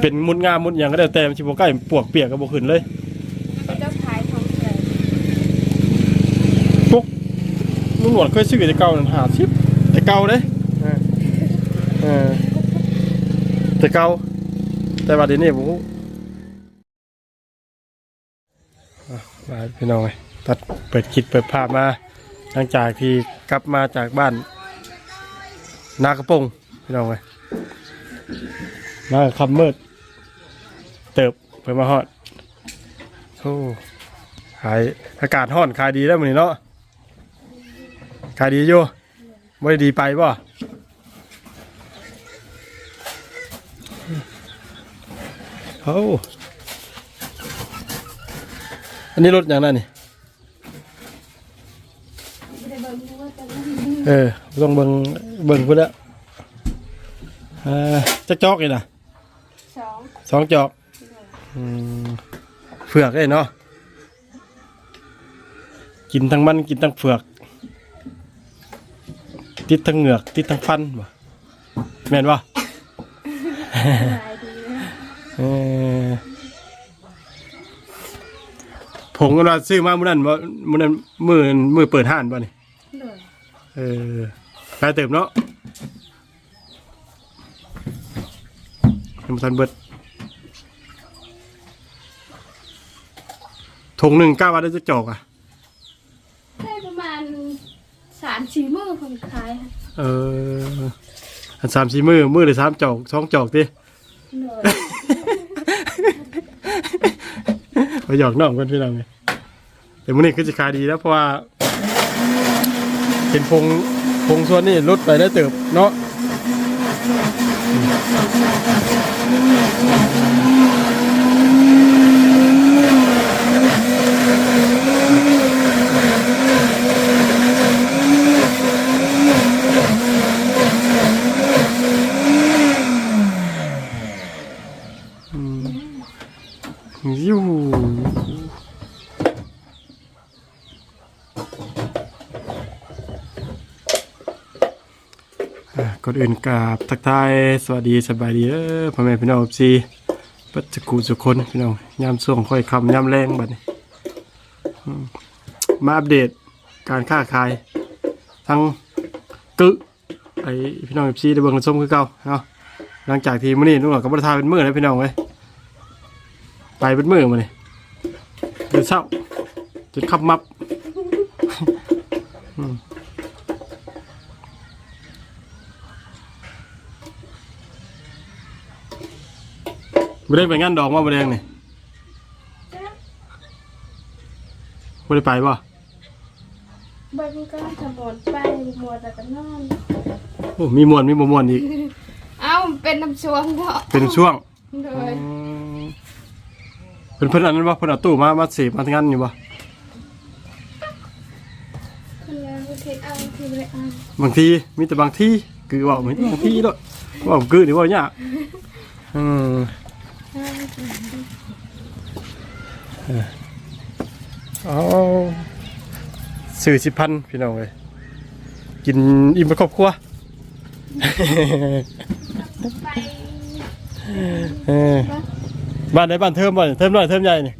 เป็นมุดงามมุดหยังก็ได้แต่มันสิบ่ใกล้ปวกเปียกก็บ่ขึ้นเลย เจ้าขายทองแดงปุ๊กลุงหนวดเคยซื้อแต่เก่านั่น50แต่เก่าเด้เออเออแต่เก่าแต่ว่าเดี๋ยวนี้บ่ฮู้อะมาพี่น้องเอ้ยตัดเปิดคลิปเปิดภาพมาหลังจากที่กลับมาจากบ้าน นากระปงพี่น้องเลยมาคำมืด เติบเพิ่มมาฮอดโอ้ขายอากาศห้อนขายดีแล้วมื้อนี้เนาะขายดีอยู่ไม่ได้ดีไปป่ะโอ้อันนี้รถอย่างนั้นนี่ไม่ได้เบิ่งว่าจะเออต้องเบิ่งเบิ่งพุ่นละเอ่าจักจอกเลยนะสองสองจอกอืม เผือกเลยเนาะกินทั้งมันกินทั้งเผือก ติดทั้งเหงือก ติดทั้งฟันบ่แม่นบ่ขายดีนะเออผมก็ว่าซื้อมามื้อนั้นบ่มื้อนั้นมื้อมื้อเปิดห้านบ่นี่เลยเออขายเติมเนาะยังบ่ทันเบิด ถุงหนึ่งก้าวัดได้จะจอกอะ ได้ประมาณสามสี่มื้อคนขายค่ะเอออันสามสี่มือมือหรือสามจอกสองจอกดิเลยไปหยอกน้องกันพี่น้องไงแต่มื้อนี้คือจะขายดีแล้วเพราะว่าเป็นพงพงส่วนนี่ลดไปได้เติบเนาะยูอะ ก่อนอื่นกราบทักทายสวัสดีสบายดีเด้อพ่อแม่พี่น้องซีปัจจุกุสุคนพี่น้องยามส่วงค่อยคำยามแรงบัดนี้อืมมาอัปเดตการค้าขาย ทั้งกึไอพี่น้องซีได้เบิ่งกันส้มคือเก่าเนาะหลังจากที่มื้อนี้นุ่งหลักกับบริทายเป็นมื้อแล้วพี่น้องเว้ยไปเป็นมื้อมานี่เดือนเช้าจนขับมับ ไม่ได้ไปงานดอกมาบแดงนี่ไม่ได้ไปป่ะเบิ่งก็ขมวดไปหมวดแต่ก็นอน โอ้มีมวนมีบ่มวนอีก เอ้าเป็นน้ำชวงเนาะเป็นช่วงเลยอืมเพิ่นเพิ่นอันนั้นป่ะเพิ่นเอาตู้มามาเสียบมาทำงานอยู่ป่ะคนงานประเทศเอาที่ไม่ได้เอาบางทีมีแต่บางทีคือว่าไม่บางทีด้วยว่าคือหรือว่ายากอืม เอาสื่อสิพันพี่น้องเลยกินอิ่มไปครอบครัวไปเออบ้านไหนบ้านเทิมบ้านเทิมน้อยเทิมใหญ่นี่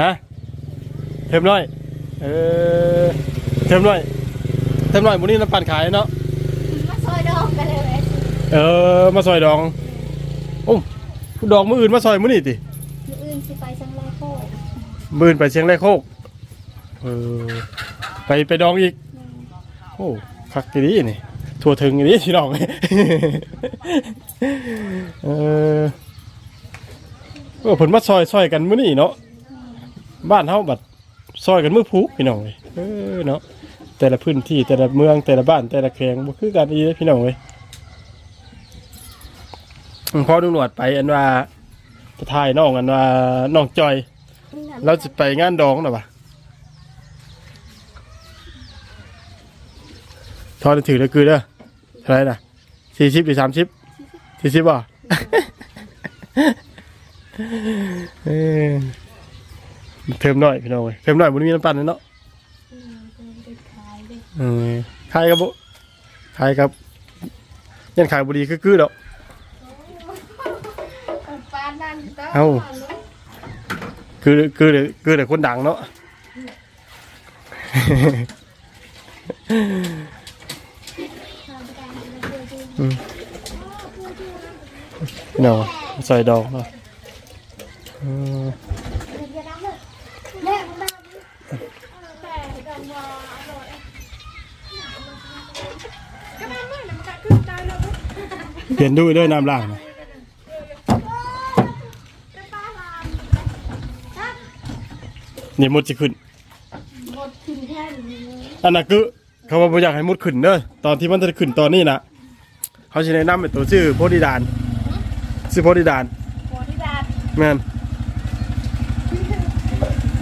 ฮะเทิมน้อยเออเทิมน้อยเทิมน้อยมื้อนี้น้ำปั่นขายเนาะมาซอยดอกกันเลยเลยเออมาซอยดองโอ้ ดองมื้ออื่นมาซอยมื้อนี้ติมื้ออื่นสิไปจังไรโคกมื้ออื่นไปเชียงรายโคกเออไปไปดองอีก โอ้คักอีนี้นี่ทั่วถึงอีนี้พี่น้อง เออเออผลมาซอยซอยกันมื้อนี้เนาะบ้านเฮาบัดซอยกันมื้อผูพี่น้องเว้ยเออเนาะแต่ละพื้นที่แต่ละเมืองแต่ละบ้านแต่ละแขวงบ่คือกันอีเด้อพี่น้องเว้ยอืม พอดูหนวดไปอันว่าจะถ่ายน้องอันว่าน้องจอย เราจะไปงานดองหรอปะทอดถือแล้วคือเด้อเท่าไรนะสี่สิบหรือสามสิบสี่สิบบ่เออเทิมหน่อยพี่น้องเว้ยเทิมหน่อยมันมีน้ำปั่นเนาะอืมเนขายเลยเออขายกับบุขายกับยันขายบุรีคือคือดอก เอ้าคือคือคือแต่คนดังเนาะเนาะใส่ดอกเนาะเมื่อน้ำตาขึ้นตายแล้วเปลี่ยนด้วยด้วยน้ำล่างนะ นี่มดจะขึ้นหมดขึ้นแค่นี้อันนั้นคือเขาว่าบ่อยากให้มดขึ้นเด้อตอนที่มันจะขึ้นตอนนี้นะเขาจะแนะนำเป็นตัวชื่อโพธิดานชื่อโพธิดานโคที่ดาดแม่น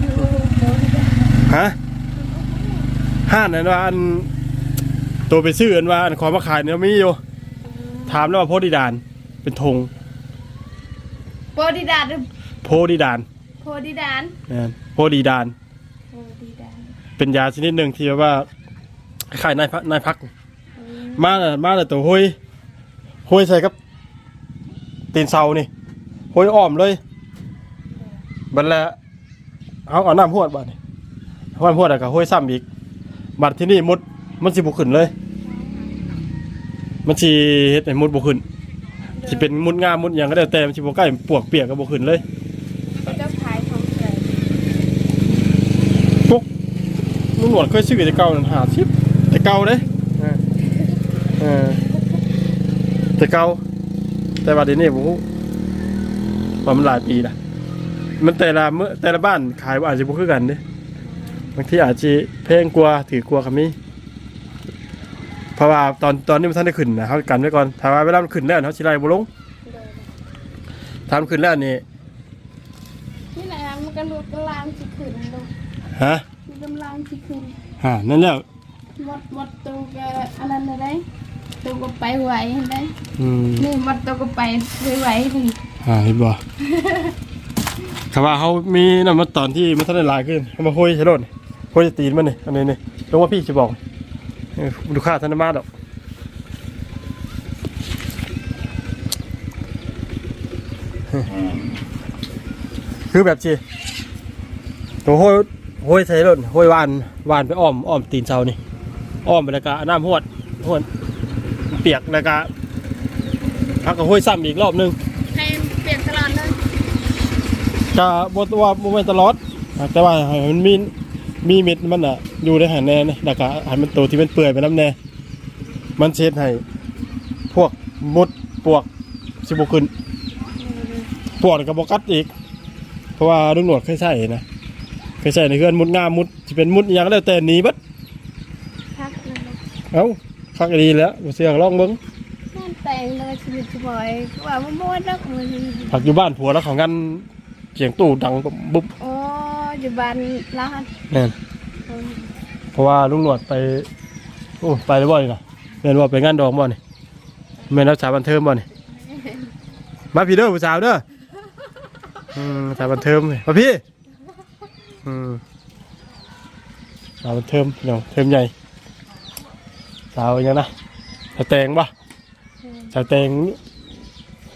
อยู่โคที่ดาดฮะห้านนั่นว่าอันตัวไปซื้ออันว่าอันของมาขายเนี่ยมีอยู่ถามแล้วว่าโพธิดาน เป็นธงโคที่ดาดโพธิดาน โคที่ดานแม่นโพธิดานโคที่ดานเป็นยาชนิดหนึ่งที่ว่าคล้ายๆนายพักนายพักมาน่ะมาแต่ตัวห้อยห้อยใส่กับตีนเสานี่ห้อยอ้อมเลยบัดแล้วเอาเอาน้ำหวดบัดนี่ห้อยหวดแล้วก็ห้อยซ้ำอีกบัดที่นี่มดมันสิบุขึ้นเลย มันสิเฮ็ดให้มดบุขึ้นสิเป็นมดงามมดหยังก็ได้แต่มันสิบ่ใกล้ปวกเปียกก็บ่ขึ้นเลย เจ้าขายของใส่ พวก ลุงหนวดเคยซื้อแต่เก่านั่น50แต่เก่าเด้เออเออแต่เก่าแต่ว่าเดี๋ยวนี้บ่ฮู้ว่ามันหลายปีละมันแต่ละเมื่อแต่ละบ้านขายว่าอาจจะบ่คือกันเด้บางทีอาจจะแพงกว่าถือกว่าก็มีเพราะว่าตอนตอนนี้มันทันได้ขึ้นนะเฮากันไว้ก่อนถ้าว่าเวลามันขึ้นแล้วเฮาสิไล่บ่ลงถ้ามันขึ้นแล้วนี่นี่แหละมันกระโดดกระลางสิขึ้นลงฮะมัน กำลังสิขึ้นฮะนั่นแล้วหมดหมดตัวก็อันนั้นอะไรตัวก็ไปไหวได้อืมนี่หมดตัวก็ไปไหวๆนี่อ่าเห็นบ่คำว่าเขามีนั่นมาตอนที่มันทันได้หลายขึ้นเขามาห้อยใช่รถห้อยจะตีนมันนี่อันนี้นี่ลงว่าพี่จะบอกเออดูค่าธนมาดอกคือแบบจีตัวห้อย ห้อยใส่รถห้อยวานวานไปอ้อมอ้อมตีนเสานี่อ้อมไปแล้วก็เอาน้ำหวดหวดเปียกแล้วก็พักก็ห้อยซ้ำอีกรอบหนึงให้เปลี่ยนตลอดเลยก็บทว่าบ่แม่นตลอดอะแต่ว่าให้มันมีมีเม็ดมันอะอยู่ในหันแน่นี่แล้วก็ให้มันโตที่มันเปื่อยไปน้ำแน่มันเช็ดให้พวกมดปวกสิบ่ขึ้นปวกก็บ่กัดอีก เพราะว่าลุงหนวดเคยใช้นะ เคยใช้ในเฮือนมุดงามมุดสิเป็นมุดอิหยังก็แล้วแต่หนีเบัดพักเลยเอ้าคักดีแล้วบ่เสียงลองเบิ่งนั่นแต่งเลยชีวิตสบายว่ามันหมดแล้วมันผักอยู่บ้านผัวแล้วเขางันเสียงตู้ดังบุ๊บโอ้อยู่บ้านร้านแม่นเพราะว่าลุงหนวดไปโอ้ไปแล้วบ่นี่นะแม่นว่าไปงานดองบ่นี่แม่นรับสาวบันเทิงบ่นี่มาพี่เด้อผู้สาวเด้ออืมสาวบันเทิงนี่มาพี่ อืมสาวบันเทิงเนาะเทิมใหญ่ สาวยังนะสาวแตงบ่สาวแตง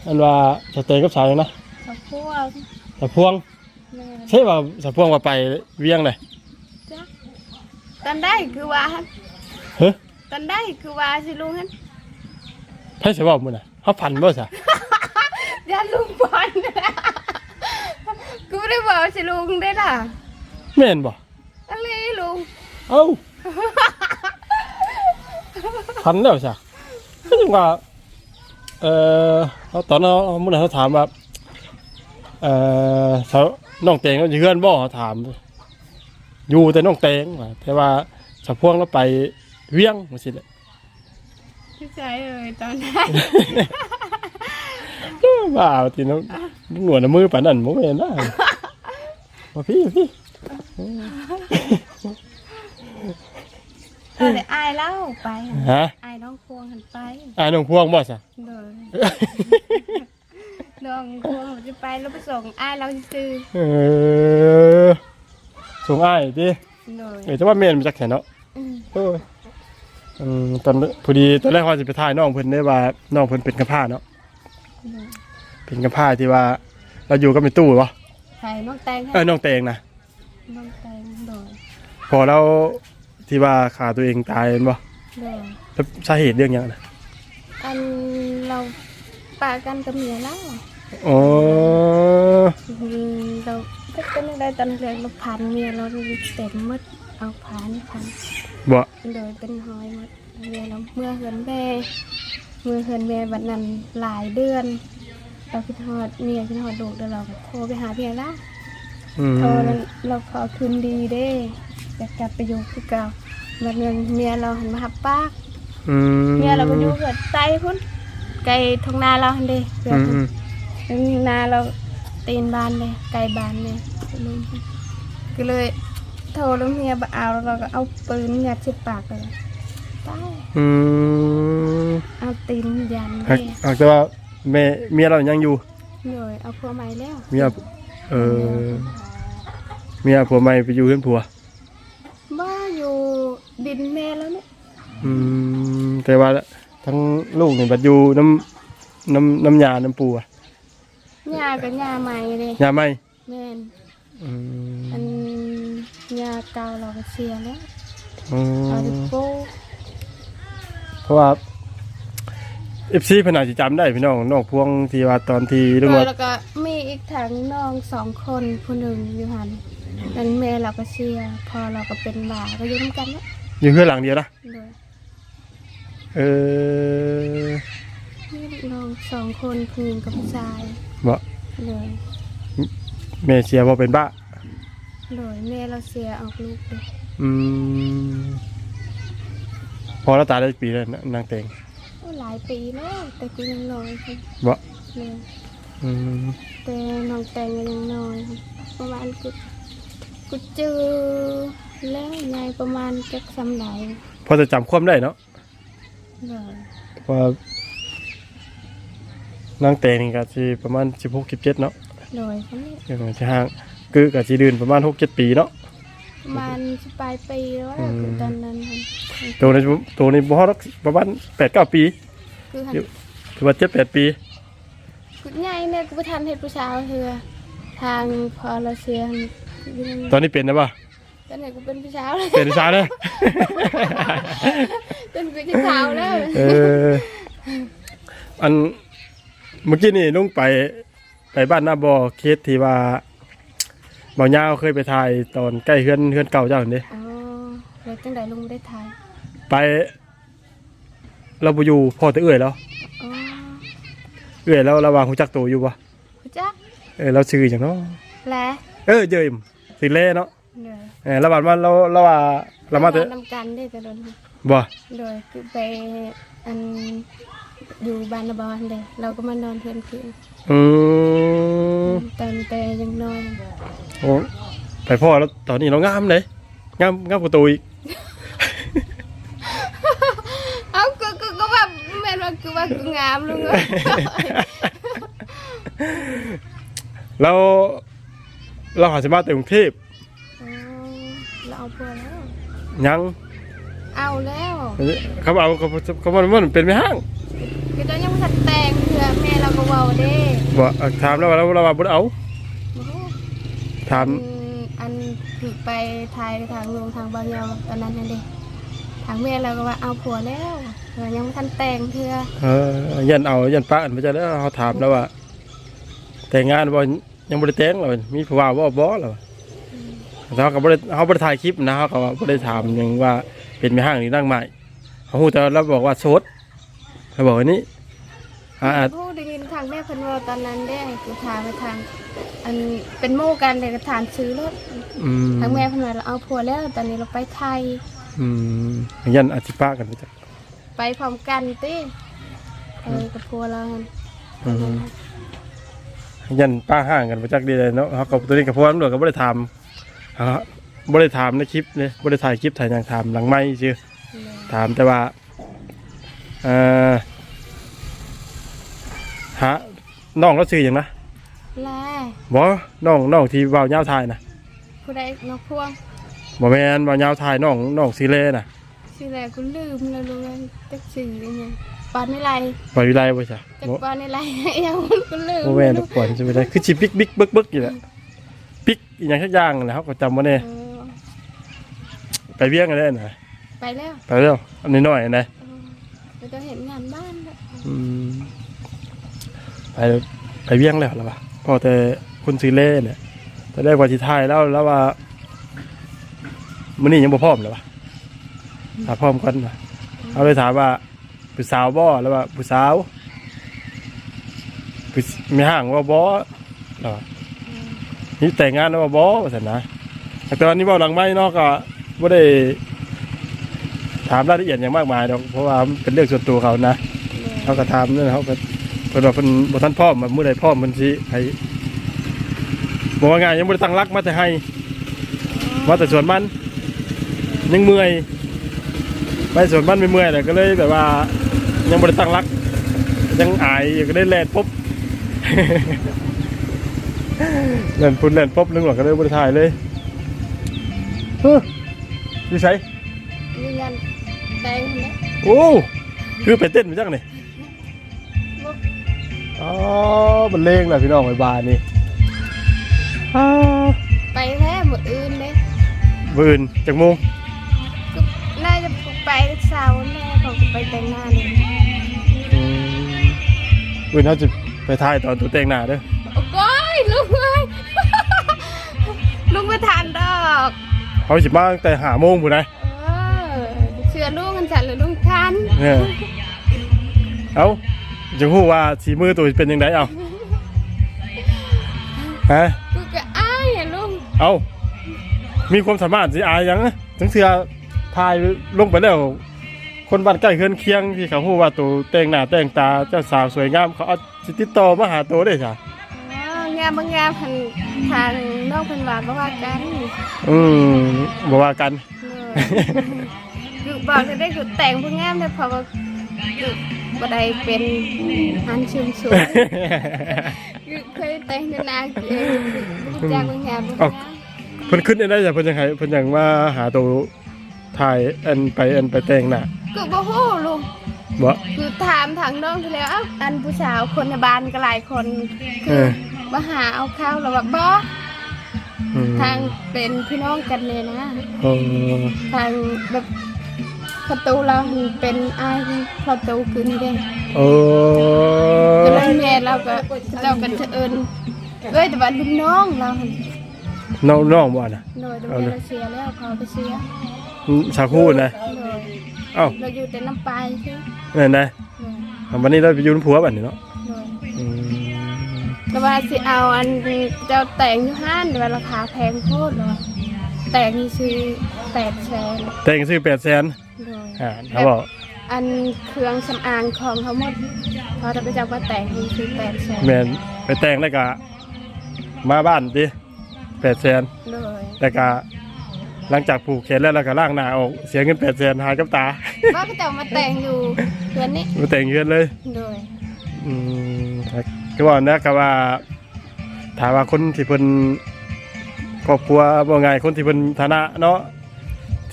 อันว่าสาวแตงกับสาวยังนะกับพวกสาวพวงแม่ใช่ว่าสาวพวงว่าไปเวียงเลยจ้ะตอนได้คือว่าเฮ้ยตอนได้คือว่าสิลุงฮันไพ่สิบอกมื้อน่ะเฮาพันบ่ซะอย่าลุงบอลกูไม่ได้บอกสิลุงได้ล่ะ แม่นบ่อะไรลุงเอ้าพันแล้วจ้ะก็ยังว่าเอ่อเอาตอนนั้นเอาเมื่อไหร่เขาถามว่าเอ่อเขาน้องเตงเขาอยู่เพื่อนบ่เขาถาม อยู่แต่น้องเตงว่ะแต่ว่าสะพวงเราไปเวียงมาสิเลยพี่ชายเอ่ยตอนนั้นว้าวทีน้องหนวดน้ำมือปานนั่นผมเห็นนะมาพี่พี่ เออเดี๋ยวอายเล่าไปฮะอายน้องพวงหันไปอ่าน้องพวงบ่ซะเดินน้องพวงเราจะไปแล้วไปส่งอายเราซื้อเออส่งอ้ายดิเดินเออแต่ว่าเมนมาจากแขนเนาะโอ้ยอืมตอนพอดีตอนแรกว่าจะไปถ่ายน้องเพิ่นได้ว่าน้องเพิ่นเป็นกระพร้าเนาะเป็นกระพร้าที่ว่า เราอยู่กับในตู้วะใส่น้องแตงให้เออน้องเตงนะ น้องแตงโดยพอเราที่ว่าขาตัวเองตายเห็นบ่โดยแล้วสาเหตุเรื่องหยังนะอันเราปากันกับเมียแล้วอ๋ออืมเราก็เป็นอะไรตอนแรกเราพันเมียเราเต็มหมดเอาพันพันบ่โดยเป็นหอยหมดเมียเราเมื่อเหินแม่เมื่อเหินแม่วันนั้นหลายเดือน เราคิดฮอดเมียคิดฮอดลูกแล้วเราก็โทรไปหาเมียละ อืมโทรแล้วเราขอคืนดีเด้อยากกลับไปอยู่คือเก่าวันนึงเมียเราหันมาหับปากอืมเมียเราก็อยู่เกิดไกลพุ่นไกลทางนาเราหันเด้เกิอืดมอืมทางนาเราตีนบานเลยไกลบานเลยก็เลยโทรแล้วเมียบ่เอาแล้วเราก็เอาปืนยัดใส่ปากเลยตายอืมเอาตีนยันหากเด้หากแต่ว่าแม่เมียเรายังอยู่หน่อยเอาพัวใหม่แล้ว เมีย เออเมียผัวใหม่ไปอยู่เพื่อนผัว บ้าอยู่ดินแม่แล้วเนี่ยอืมแต่ว่าทั้งลูกนี่บัดอยู่น้ำน้ำน้ำยาน้ำปูอะหญ้ากับหญ้าใหม่เลยยาไหมแม่นอืมอันหญ้าเก่าเราก็เสียแล้วอืเอาไปมปลูกเพราะว่า เอฟซีพนาจิจำได้พี่น้องน้องพวงที่ว่าตอนที่เรื่องว่าแล้วก็มีอีกถังน้องสองคนผู้หนึ่งอยู่หันนั้นแม่เราก็เสียพอเราก็เป็นหมาก็อยู่ด้วยกันเนาะอยู่เพื่อนหลังเดียวนะโดยเออมีน้องสองคนผู้หญิงกับผู้ชายบ่เลยแม่เชียร์ว่าเป็นบ้าเลยแม่เราเสียออกลูกเลยอืมพอแล้วตายได้ปีแล้วนะนางเตงโอ้ หลายปีแล้วแต่กูยังน้อยค่ะบ่เลยอืมแต่น้องแตงก็ยังน้อยค่ะประมาณกูกูเจอแล้วยายประมาณจักสำไหนพอจะจำความได้เนาะเลยว่านางเตงนี่ก็สิประมาณสิบหกสิบเจ็ดเนาะเลยคนนี้เดี๋ยวมันจะห่างคือก็สิเดืนประมาณหกเจ็ดปีเนาะ ประมาณสิบปลายปีแล้วอะอืมคือตอนนั้นค่ะตัวนี้ตัวนี้บ่ฮอดประมาณแปดเก้าปีคือหันอยู่ถือว่าเจ็ดแปดปีกูใหญ่เนี่ยกูไปทันเห็ดผู้สาวเธอทางพอเราเสียงตอนนี้เป็นนะป่ะตอนไหนกูเป็นผู้สาวเลยเป็นสาวเลยจนเป็นผู้สาวแล้วเอออันเมื่อกี้นี่ลุงไปไปบ้านหน้าบอเคสที่ว่า เบาเงาวเคยไปถ่ายตอนใกล้เฮือนเฮือนเก่าเจ้าเนี้อ๋อแล้วจังใดลุงไม่ได้ทายไป เราไปอยู่พ่อแตะเอื่อยแล้ว อ๋อเอื่อยแล้วระหว่างหูจักตัวอยู่ปะกูจักเออเราชื่ออย่างเนาะแหละเออเจยมสิเล่เนาะเดี๋ยวเออระหว่างว่าเราเราว่าเรามาแต่นำกันได้แต่โดนบ่โดยคือไปอันอยู่บ้านนาบอนเลยเราก็มานอนเพื่อนคืน อืมตอนแต่ยังน้อยโอ้ไปพ่อแล้วตอนนี้เรางามเลยงามงามกว่าตัวอีกเอ้าก็ก็ก็ว่าแม่นว่าคือว่ากูงามลุงเอ้ยเราเราหาสมาแต่กรุงเทพอ๋อเราเอาพัวแล้วยังเอาแล้วเขาเอาเขาเขาบอกว่ามันเป็นไม่ห้าง คือตอนยังไม่ทันแต่งเพื่อแม่เราก็เว้าเด้บอกเอาถามแล้วว่าเราเราว่าบ่ได้เอาโอ้โหถาม อันอันถือไปทายทางลุงทางบางยาวตอนนั้นนั่นเด้ทางแม่เราก็ว่าเอาผัวแล้วเพื่อยังไม่ทันแต่งเพื่อเออยันเอายันป้าอันไปจะแล้วเขาถามแล้วว่า แต่งงานบ่ยังบ่ได้แต่งหรอมีผู้ว่าบ่บ่หรอเขาก็บ่ได้เขาบ่ได้ถ่ายคลิปนะเขาก็ว่าบ่ได้ถามหยังว่าเป็นไม่ห้างหรือนั่งใหม่เขาฮู้แต่ว่าเราบอกว่าโสด เขาบอกว่านี้อ่าผู้ได้ยินทางแม่เพิ่นเว่าตอนนั้นได้กูถามไปทาง อันเป็นหมู่กันเลยก็ถามซื้อรถอืมทางแม่เพิ่นว่าเราเอาผัวแล้วตอนนี้เราไปไทย อืมยันอธิปะกันไปจ้ะไปพร้อมกันติเออกับผัวเราหั่นอืมยันป้าห่างกันไปจักดีเลยเนาะเขากับตัวนี้กับพวกตำรวจก็บ่ได้ถามเขาบ่ได้ถามในคลิปเลยบ่ได้ถ่ายคลิปถ่ายหยังถามหลังไม้ซื่อถามแต่ว่าเอ่อ ฮะน้องเราชื่ออย่างนะแลบ่น้องน้องที่เบาเงาวทายนะผู้ใดนกพวงบ่แม่นเบาเงาวทายน้องน้องซีเล่น่ะชื่ออะไรกูลืมแล้วรู้ว่าจักชื่ออีหยังปอนนี่ไรปล่อยวิไลบ่จ้ะจากบ่ปอนนี่ไรยังมันก็ลืมบ่แม่นดอกปล่อยจะไปได้คือสิปิกบิ๊กเบิกเบิกอยู่แหละปิกอีหยังสักอย่างนั่นแหละเฮาก็จำบ่ได้เออไปเวียงกันได้น่ะไปแล้วไปแล้วอันน้อยๆนะ เออเราจะเห็นงานบ้านแล้ว อืม ไปไปเวียงแล้วล่ะวะพอแต่คุณซื้อเล่เนี่ยตอนแรกว่าสิถ่ายแล้วแล้วว่ามื้อนี้ยังบ่พร้อมเลยวะถ้าพร้อมกันนเอาเลยถามว่าผู้สาวบ่แล้วว่าผู้สาวผู้มีห่างว่าบ่แล้วว่านี่แต่งงานแล้วว่าบ่ว่าซั่นนะแต่ตอนนี้ว้าหลังไม้นาะก็บ่ได้ถามรายละเอียดอย่างมากมายดอกเพราะว่าเป็นเรื่องส่วนตัวเขานะเขาก็ทำนั่นเขาก็ เพิ่นว่าเพิ่นบ่ทันพร้อมแบบมื้อใดพร้อมมันสิให้บ่ว่าไงยังบ่ได้ตั้งรักมาแต่ให้มาแต่สวนมันยังเมื่อยไปสวนมันไม่เมื่อยเลยก็เลยแบบว่า ยังบ่ได้ตั้งรัก ยังอายอยู่ก็ได้แล่นปุ๊บเล่นพุ่นเล่นปุ๊บนึงหรอกก็เลยบ่ได้ถ่ายเลยเฮ้ยอยู่ไสมีงานแต่งนะโอ้คือไปเต้นมาจังนี่ลูก อ๋อมันเลงแหละพี่น้องไอ้บานนี่อ้าไปแท้หมดอื่นเลยบืนจากโมงก็น่าจะไปเสาร์แน่เขาก็ไปแต่งหน้าเลยอืมบืนเขาจะไปถ่ายตอนตัวแต่งหน้าเด้อโอ้ก้อยลูกเอ้ยลูกไม่ทันดอกเขาสิมาตั้งแต่หาโมงผู้ใดเออเชื่อลูกกันจัดหรือลูกทันเนี่ยเอา จะพูดว่าสีมือตัวเป็นยังไงเอาฮะกูก็อ้ายอะลูกเอามีความสามารถสิอายหยังทั้งเสือทายลงไปแล้ว คนบ้านใกล้เคือนเคียงที่เขาพูดว่าตัวแต่งหน้าแต่งตาเจ้าสาวสวยงามเขาเอาสิติดต่อมาหาตัวได้จ้ะอ๋องามบางงามพันทางนอกพันหวานเพราะว่ากัน อืมบอกว่ากันเออคือบอกจะได้คือแต่งเพื่องามเลยเพราะว่าคือ บัไดเป็นอันชุมสวยคือเคยแต่งในนาเองรู้จักบางงามบางงามเพิ่นขึ้นได้จ้ะเพิ่นยังไงเพิ่นยังมาหาตัวถ่ายอันไปอันไปแต่งหน้าก็บ่ฮู้ลุงบ่คือถามทางน้องที่แล้วเอ้าอันผู้สาวคนในบ้านก็หลายคนเอคืออมาหาเอาข้าวแล้วแบบบ่อืมทางเป็นพี่น้องกันเลยนะ เออทางแบบ ประตูเราเป็นอ้ายประตูคือนี่เด้เอก็อเลยแม่เราก็เราก็จะเอิญเอ้ยแต่ว่าลูกน้องเราหั่นน้องน้องบ่น่ะโดยโดยเราเสียแล้วพอไปเสียสาคูนะโดยเอ้าเราอยู่แต่น้ำปลายใช่ไหมนั่นนะวันนี้เราไปอยู่น้ำผัวบัดนี้เนาะโดยอืมแต่ว่าสิเอาอันเจ้าแต่งอยู่ห้านแต่ว่าราคาแพงโคตรเลยแต่งนี่ซื้อแปดแสนแต่งซื้อ800,000โดย อ่าเขาบอกอันเครื่องสำอางของเขาหมดพอจะไปจับว่าแต่งนี่คือแปดแสนแม่นไปแต่งแล้วก็มาบ้านติ800,000โดยแล้วก็หลังจากผูกแขนแล้วแล้วก็ล้างหน้าออกเสียเงิน800,000หายกับตา ว่าก็จะเอามาแต่งอยู่เดือนนี้มาแต่งเงินเลยโดยอืมก็บอกนะก็ว่าถามว่าคนที่เพิ่นครอบครัวบ่ไงคนที่เพิ่นฐานะเนาะ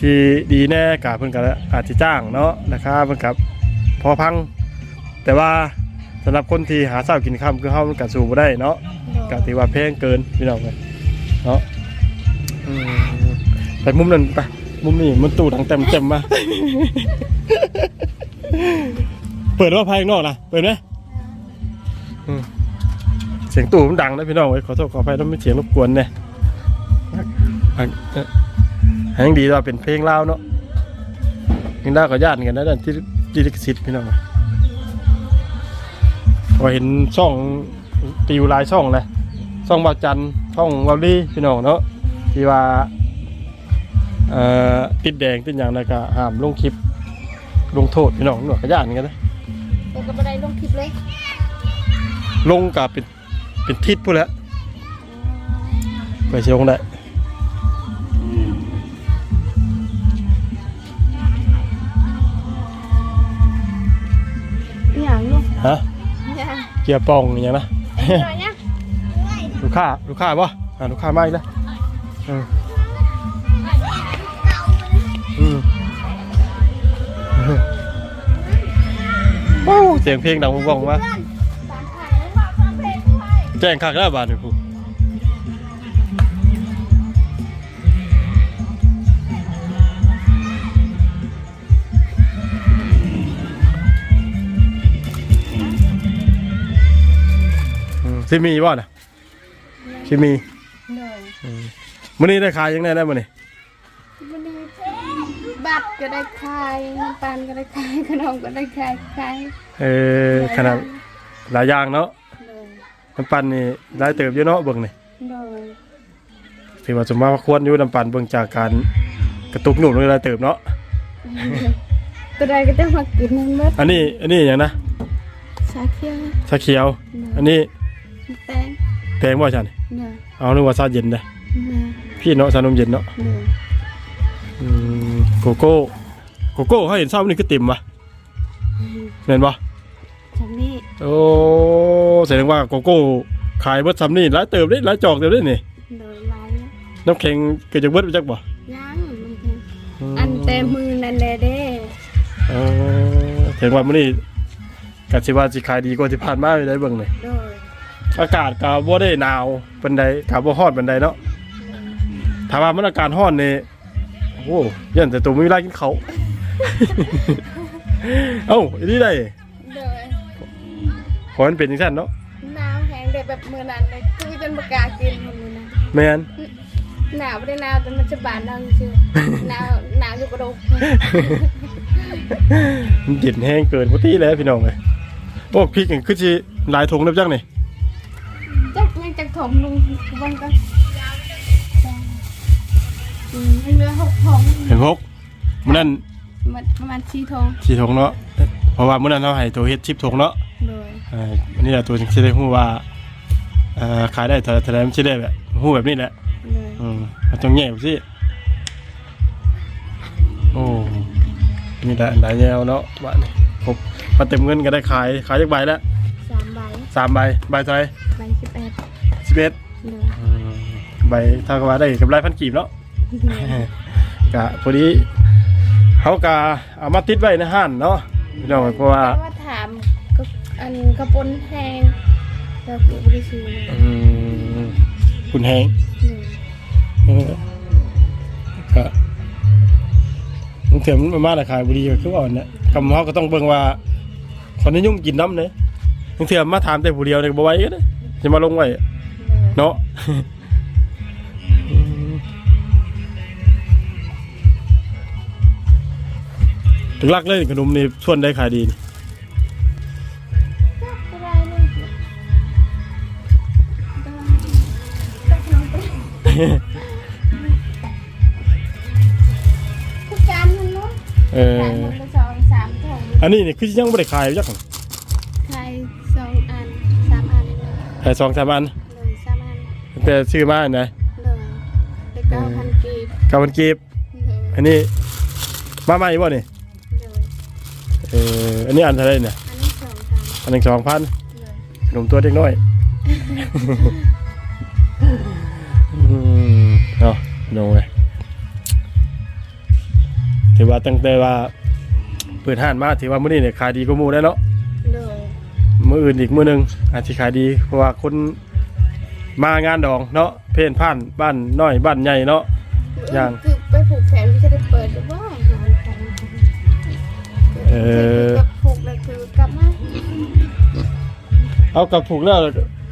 ที่ดีแน่กะเพิ่นก็อาจจะจ้างเนาะนะครับเพิ่นกับพอพัง แต่ว่าสำหรับคนที่หาเช้ากินค่ำคือเฮามันก็สู้บ่ได้เนาะก็ถือว่าแพงเกินพี่น้องเอ้ยเนาะอืมไปมุมนั้นไปมุมนี้มันตู้ดังเต็มเต็มมา เปิดว่าภายนอกนะเปิดไหมอืมเสียงตู่มันดังนะพี่น้องเว้ยขอโทษขออภัยถ้าไม่เสียงรบกวนเนี่ย อะเอ่อให้ยังดีว่าเป็นเพลงลาวเนาะเพลงลาวก็ญาติกันนะด้านที่ที่ลิขสิทธิ์พี่น้องเว้ยพอเห็นช่องติวหลายช่องเลยช่องบาวจันทร์ช่องวอลลี่พี่น้องเนาะที่ว่าเอ่อติดแดงติดอย่างไรก็ห้ามลงคลิปลงโทษพี่น้องหนวดก็ญาติกันนะกูก็ไม่ได้ลงคลิปเลย ลงกับเป็นเป็นทิศพูดแล้วไปเชียงได้ ฮะอย่างเกียร์ปองอย่างนะเดี๋ยวเนี่ยลูกค้าลูกค้าป่ะอ่าลูกค้ามาอีกแล้วอืมอืมโอ้เสียงเพลงดังบ้องๆมาแจ้งคักแล้วบาดนี่ผู้ อืมสิมีบ่น่ะสิมีเลยมื้อนี้ได้ขายยังได้ได้มื้อนี้มันมีบัตรก็ได้ขายน้ำตาลก็ได้ขายขนมก็ได้ขายขายเออขนาดหลายอย่างเนาะเลยน้ำปั่นนี่หลายเติบอยู่เนาะเบิ่งนี่เลยพี่ว่าสมมาควรอยู่น้ำปั่นเบิ่งจากการกระตุกหนุ่มเลยหลายเติบเนาะตัวใดก็ต้องมากินนั่นเมื่ออันนี้อันนี้อย่างนะชาเขียวชาเขียว อันนี้ แตงแพงบ่ฉันเนื้อเอานึกว่าชาเย็นเด้เนื้อพี่เนาะชานมเย็นเนาะเนื้ออืมโกโก้โกโก้เขาเห็นเศร้านี่คือติ่มปะเห็นปะทำนี่โอ้แสดงว่าโกโก้ขายเบิดซ้ำนี่หลายเติบได้หลายจอกเติบได้นี่เลยลายน้ำแข็งเกิดจากเบิดไปจักบ่ย่างมันคืออันเต็มมือนั่นแหละเด้เออแสดงว่ามื้อนี้ก็สิว่าสิขายดีกว่าที่ผ่านมาอยู่ได้เบิ่งนี่โดย อากาศก็บ่ได้หนาวปานใดก็บ่ร้อนปานใดเนาะถ้าว่ามันอากาศร้อนนี่โอ้ยันแต่ตัวมีเวลากินข้าว เอ้าอีนี่ได้โดยขอให้มันเป็นจังซั่นเนาะหนาวแห้งเด็แบบมือนั้นเลยคือจนบกล้ากินมือนั้นแม่น หนาวไม่ได้หนาวแต่มันจะบานเราเชื่อหนาวหนาวอยู่กระดูกมันเย็นแห้งเกินปกติแล้วพี่น้องเลยโอ้พริกนี่คือสิหลายถุงแล้วจังนี่จั กยังกถมลุงวันก็อืมเหลือหกถงเห็นพกมื้อนั้นมันประมาณสี่ถงสี่ถงเนาะเพราะว่ามื้อนั้นเราให้ตัวเฮ็ด10ถุงเนาะเลยอ่ออันนี้แหละตัวจึงสิได้ฮู้ว่าเอ่อขายได้เท่าเท่าไหร่มันสิได้แบบฮู้แบบนี้แหละเลยอืมมันต้องแยกสิโอ้มีหลายหลายแนวเนาะบ้านนี้ครบมาเต็มเงินก็ได้ขายขายจักใบแล้วสามใบสามใบใบเท่าไหร่ ใบสิบ เอ็ด11เลยอืมใบถ้าก็ว่าได้กำไรพันกีบเนาะ กะพอดีเขากะเอามาติดไว้ในห้านเนาะพี่น้องเพราะว่า แต่ว่าถามก็อันกระปนแห้งแล้วก็ไม่ได้ซื้อเลยอืมคุณแหงเลยเออกะลุงเถียมมันมาแต่ขายบุรีก็คืออ่อนเนี่ยคำเขาก็ต้องเบิ่งว่า คนนิยมกินน้ำเนี่ยลุงเถียมมาถามแต่ผู้เดียวเนี่ยบ่ไหวก็ได้จะมาลงไว้ เลยเนาะถึงรักเลยขนมนี่ส่วนได้ขายดีนี่ก็ได้เลยได้ขนมปังทุกจานมันเนาะเออจานมันละสองสามถุงอันนี้นี่คือยังไม่ได้ขายยักษ์ไข่สองอันสามอันเลยขายสองสามอันเลยสามอัน แต่ซื้อมาอันไหนเลยได้เก้าพันกีบเก้าพันกีบเลยอันนี้มาใหม่บ่นี่เลยเอออันนี้อันเท่าไหรเนี่ยอันนี้สองพันอันหนึ่งสองพันเลยขนมตัวเด็กน้อยอืมเนาะน้องเลยถือว่าตั้งแต่ว่าเปิดห้านมาถือว่ามื้อนี้เนี่ยขายดีกว่าหมู่ได้เนาะ เลย มื้ออื่นอีกมื้อหนึงอาจจะขายดีเพราะว่าคน มางานดองเนาะเพ่นพ่านบ้านน้อยบ้านใหญ่เนาะย่าง คือไปผูกแขนที่จะได้เปิดหรือว่าหาของเออ กับผูกเลยคือกลับมาเอากับผูกแล้ว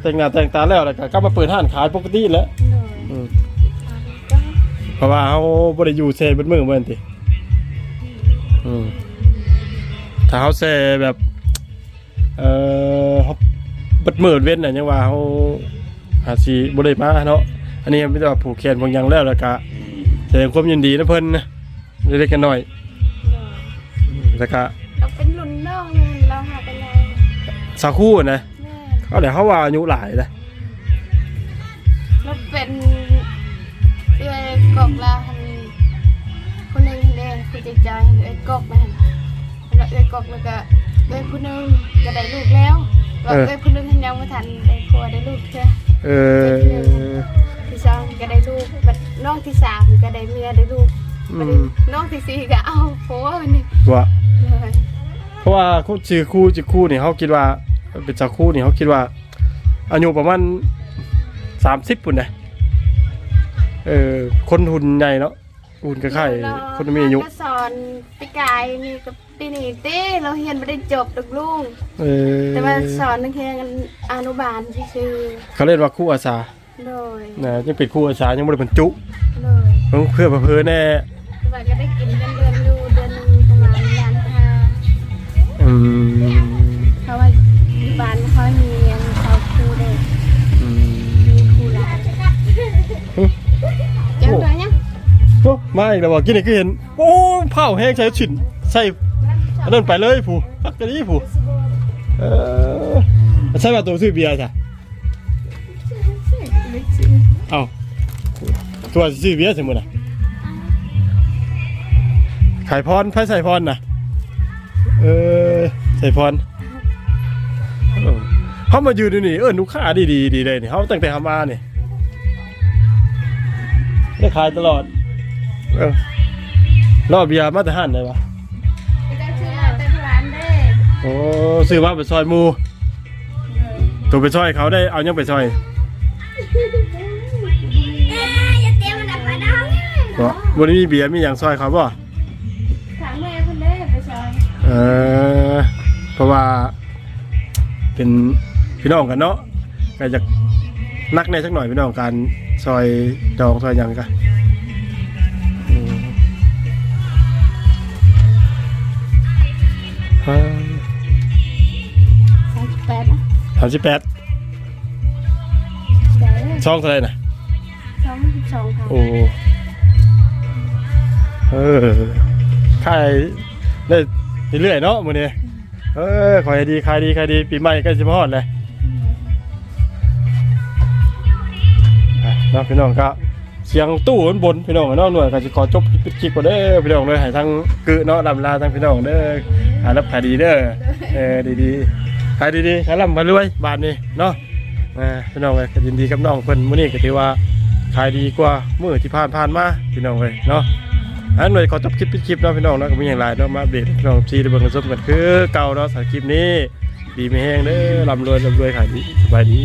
แต่งหน้าแต่งตาแล้วแล้วก็กลับมาเปิดห้านขายปกติแหล้วเลยอืมก็เพราะว่าเขาบ่ได้อยู่เซ่เบิดมือเหมือนติอืมถ้าเขาเซ่แบบ เอ่อเขาเบิดมือเว้นน่ะยังว่าเขา อาจสิบ่ได้มาเนาะอันนี้ไม่ได้ว่าผูกแขนบางอย่างแล้วแล้วก็แสดงความยินดีนะเพิ่นนะเล็กๆน้อยเลยๆแล้วก็เราเป็นรุ่นน้องเนี่ยเราหาไปเลยสักครู่นะแม่เขาแต่เขาว่าอายุหลายนะเราเป็นเอ้ยกอกลาหันคนหนึ่งเด้คือใจใจหันเอ้ยกอกมาหันแล้วเอ้ยกอกแล้วก็เอ้ยผู้หนึงก็ได้ลูกแล้ว แล้วเอ้ยผู้หนึงหันยังไม่ทันได้ผัวได้ลูกเชื่อเออที่สองก็ได้ลูกบัดน้องที่สามก็ได้เมียได้ลูกบัดนี้น้องที่สี่ก็เอาผัววันนี้ว่าเลยราะว่าคู่ชื่อคู่ชื่อคู่นี่เขาคิดว่า เป็นจากคู่นี่เขาคิดว่าอายุประมาณสามสิบปุ่นนะเออคนหุ่นใหญ่เนาะหุ่นคล้ายๆคนมีอายุ ก็สอนปี กายนี่กับปีนี้เต้เราเรียนไม่ได้จบดอกลุงเออแต่ว่าสอนนักเรียนอนุบาลชื่อเขาเรียกว่าคู่อาสาๆโดยนะยังเป็นคู่อาสายังไม่ได้บรรจุโดยเพื่อเพื่อแน่แต่ว่าก็ได้กินเงินเดือนอยู่เดือนหนึงประมาณล้านห้า อืม มาอีกแล้วบอกกินนี่ก็เห็นโอ้เผาแห้งใช้ฉินใส่อันนั้นไปเลยผู้พักกันนี้ผู้เออใช่ป่ะตัวซื้อเบียร์จ้ะเอ้าตัวซื้อเบียร์สมมุติน่ะขายพรไพ่ใส่พรน่ะเออใส่พรเออเขามายืนอยู่นี่เออลูกค้าดีดีดีเลยนี่เขาตั้งแต่เขามาเนี่ยได้ขายตลอด เออรอบเบียร์มาแต่หันเลยวะจ้าชื่อแต่ร้านเด้โอ้ซื้อมาไปซอยหมูตัวไปซอยเขาได้เอายังไปซอยอย่าเตรียมมันดับไปน้องเพราะวันนี้มีเบียร์มีอย่างซอยเขาบ่ถามแม่คนเด้ไปซอยเออเพราะว่า เป็นพี่น้องกันเนาะก็จะนักแน่สักหน่อยพี่น้องการซอยดองซอยหยังกัน สามสิบแปดนะสามสิบแปดแต่ช่องเท่าไหรนะสองสิบสองพันโอ้เออขายได้เรื่อยๆเนาะมื้อนี้เออขอให้ดีขายดีขายดีปีใหม่ใกล้สิมาฮอดเลยอะเนาะพี่น้องก็เสียงตู้บนบนพี่น้องเนาะหน่วยก็จะขอจบคลิปก่อนเด้อพี่น้องเลยให้ทั้งกึเนาะลำลาทั้งพี่น้องเด้อ หารับขายดีเด้อเออดีๆขายดีๆขายลำมารวยบาทนี้เนาะอ่าพี่น้องเลยก็ยินดีกับน้องเพิ่นมื้อนี้ก็ถือว่าขายดีกว่ามื่อที่ผ่านผ่านมาพี่น้องเลยเนาะอันหน่วยขอจบคลิปปิดคลิปเนาะพี่น้องเนาะก็มีอย่างไรเนาะมาอัปเดตพี่น้องซีได้เบิ่งกันชมกันคือเก่าเนาะสำหรับคลิปนี้ ดีไม่แห้งเด้อร่ำรวยร่ำรวยขายดีสบายดี